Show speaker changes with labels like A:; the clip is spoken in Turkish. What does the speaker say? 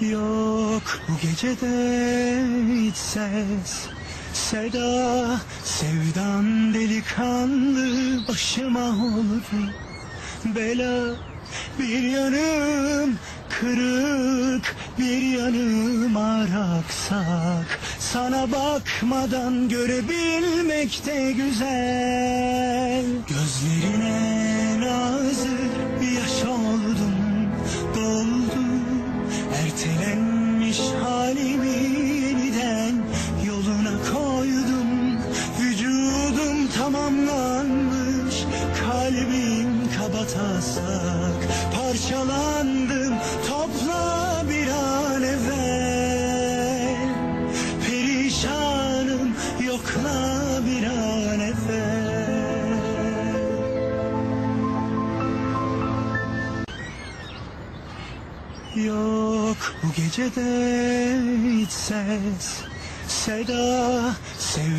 A: Yok bu gecede hiç ses. Seda sevdan delikanlı başıma oldu Bela bir yanım kırık bir yanım araksak. Sana bakmadan görebilmek de güzel. Gözlerine Ertelenmiş halimi yeniden yoluna koydum. Vücudum tamamlanmış kalbim kabatasak Parçalandım topla bir an evvel. Perişanım yokla bir an evvel Yok. Bu gecede hiç ses. Seda sev